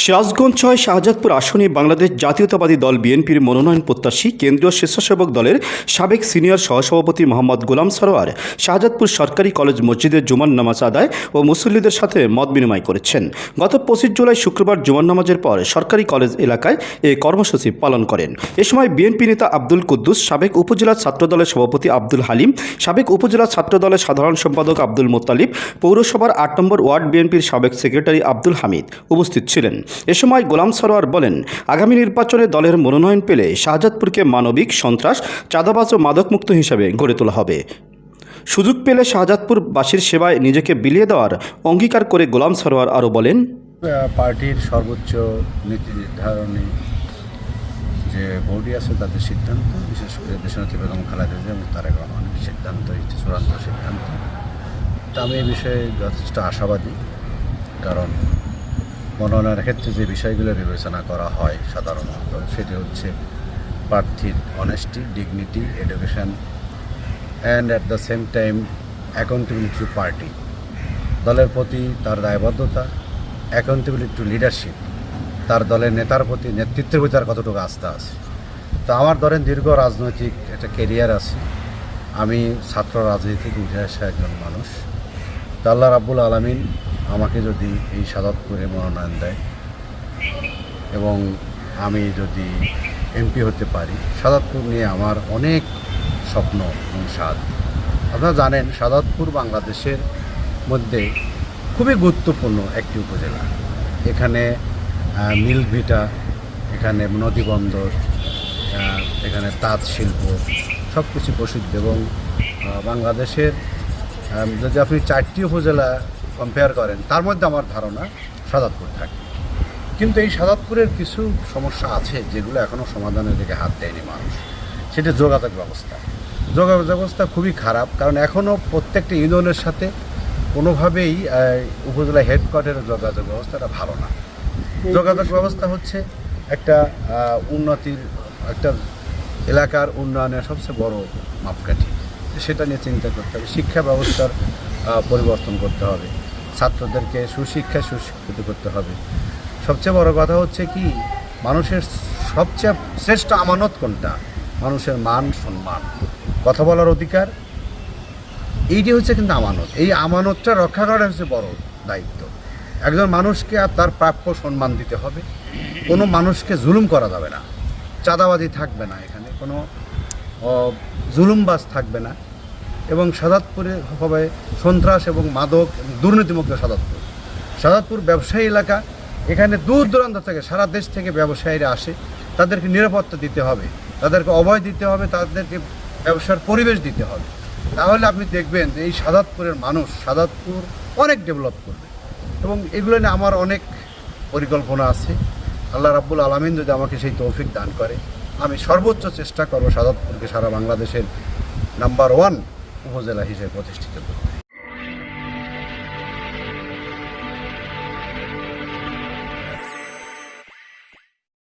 সিরাজগঞ্জ ছয় শাহজাদপুর আসনে বাংলাদেশ জাতীয়তাবাদী দল বিএনপির মনোনয়ন প্রত্যাশী কেন্দ্রীয় স্বেচ্ছাসেবক দলের সাবেক সিনিয়র সহসভাপতি মোহাম্মদ গোলাম সরোয়ার শাহজাদপুর সরকারি কলেজ মসজিদে জুমান নামাজ আদায় ও মুসল্লিদের সাথে মত বিনিময় করেছেন। গত পঁচিশ জুলাই শুক্রবার জুমান নামাজের পর সরকারি কলেজ এলাকায় এ কর্মসূচি পালন করেন। এ সময় বিএনপি নেতা আব্দুল কুদ্দুস, সাবেক উপজেলা ছাত্রদলের সভাপতি আব্দুল হালিম, সাবেক উপজেলা ছাত্রদলের সাধারণ সম্পাদক আব্দুল মোত্তালিব, পৌরসভার আট নম্বর ওয়ার্ড বিএনপির সাবেক সেক্রেটারি আব্দুল হামিদ উপস্থিত ছিলেন। এ সময় গোলাম সরোয়ার বলেন, আগামী নির্বাচনে দলের মনোনয়ন পেলে শাহজাদপুরকে মানবিক সন্ত্রাস, চাঁদাবাজ ও মাদকমুক্ত হিসাবে গড়ে তোলা হবে। সুযোগ পেলে শাহজাদপুরবাসীর সেবায় নিজেকে বিলিয়ে দেওয়ার অঙ্গীকার করে গোলাম সরোয়ার আরও বলেন, পার্টির সর্বোচ্চ নীতি নির্ধারণী যে বডি আছে তাদের সিদ্ধান্ত, বিশেষ করে দেশনেত্রী বেগম খালেদা জিয়া এবং তারেক রহমানের সিদ্ধান্ত এটি চূড়ান্ত সিদ্ধান্ত। তা আমি এই বিষয়ে যথেষ্ট আশাবাদী, কারণ মনোনয়নের ক্ষেত্রে যে বিষয়গুলো বিবেচনা করা হয় সাধারণত, সেটি হচ্ছে প্রার্থীর honesty dignity education and at the same time accountability to party দলের প্রতি তার দায়বদ্ধতা অ্যাকাউন্টেবিলিটি টু লিডারশিপ তার দলের নেতার প্রতি নেতৃত্বের প্রতি তার কতটুকু আস্থা আছে। তো আমার ধরেন দীর্ঘ রাজনৈতিক একটা কেরিয়ার আছে। আমি ছাত্র রাজনীতি থেকে উঠে আসা একজন মানুষ। তো আল্লাহ রাব্বুল আলমিন আমাকে যদি এই সাদাতপুরে মনোনয়ন দেয় এবং আমি যদি এমপি হতে পারি সাদাতপুর নিয়ে আমার অনেক স্বপ্ন এবং স্বাদ। আপনারা জানেন সাদাতপুর বাংলাদেশের মধ্যে খুবই গুরুত্বপূর্ণ একটি উপজেলা। এখানে আহ, মিল ভিটা এখানে নদী বন্দর এখানে তাঁত শিল্প সব কিছু প্রসিদ্ধ এবং বাংলাদেশের যদি আপনি চারটি উপজেলা কম্পেয়ার করেন, তার মধ্যে আমার ধারণা সাদাতপুর থাকে। কিন্তু এই সাদাতপুরের কিছু সমস্যা আছে যেগুলো এখনও সমাধানের দিকে হাত দেয়নি মানুষ। সেটা যোগাযোগ ব্যবস্থা। যোগাযোগ ব্যবস্থা খুবই খারাপ, কারণ এখনও প্রত্যেকটা ইউনিয়নের সাথে কোনোভাবেই উপজেলা হেডকোয়ার্টারের যোগাযোগ ব্যবস্থাটা ভালো না। যোগাযোগ ব্যবস্থা হচ্ছে একটা উন্নতির একটা এলাকার উন্নয়নের সবচেয়ে বড় মাপকাঠি। সেটা নিয়ে চিন্তা করতে হবে। শিক্ষা ব্যবস্থার পরিবর্তন করতে হবে। ছাত্রদেরকে সুশিক্ষায় সুশিক্ষিত করতে হবে। সবচেয়ে বড় কথা হচ্ছে কি, মানুষের সবচেয়ে শ্রেষ্ঠ আমানত কোনটা? মানুষের মান, সম্মান। কথা বলার অধিকার। এইটি হচ্ছে কিন্তু আমানত। এই আমানতটা রক্ষা করা হচ্ছে বড় দায়িত্ব। একজন মানুষকে আর তার প্রাপ্য সম্মান দিতে হবে। কোনো মানুষকে জুলুম করা যাবে না। চাঁদাবাজি থাকবে না এখানে। কোনো জুলুমবাজ থাকবে না। এবং সাদাতপুরে হবে সন্ত্রাস এবং মাদক দুর্নীতিমুক্ত সাদাতপুর। সাদাতপুর ব্যবসায়ী এলাকা, এখানে দূর দূরান্ত থেকে সারা দেশ থেকে ব্যবসায়ীরা আসে। তাদেরকে নিরাপত্তা দিতে হবে, তাদেরকে অভয় দিতে হবে, তাদেরকে ব্যবসার পরিবেশ দিতে হবে। তাহলে আপনি দেখবেন যে এই সাদাতপুরের মানুষ, সাদাতপুর অনেক ডেভেলপ করবে। এবং এগুলো নিয়ে আমার অনেক পরিকল্পনা আছে। আল্লাহ রাব্বুল আলমিন যদি আমাকে সেই তৌফিক দান করে, আমি সর্বোচ্চ চেষ্টা করব সাদাতপুরকে সারা বাংলাদেশের নাম্বার ওয়ান উপজেলা হিসেবে প্রতিষ্ঠিত করতে।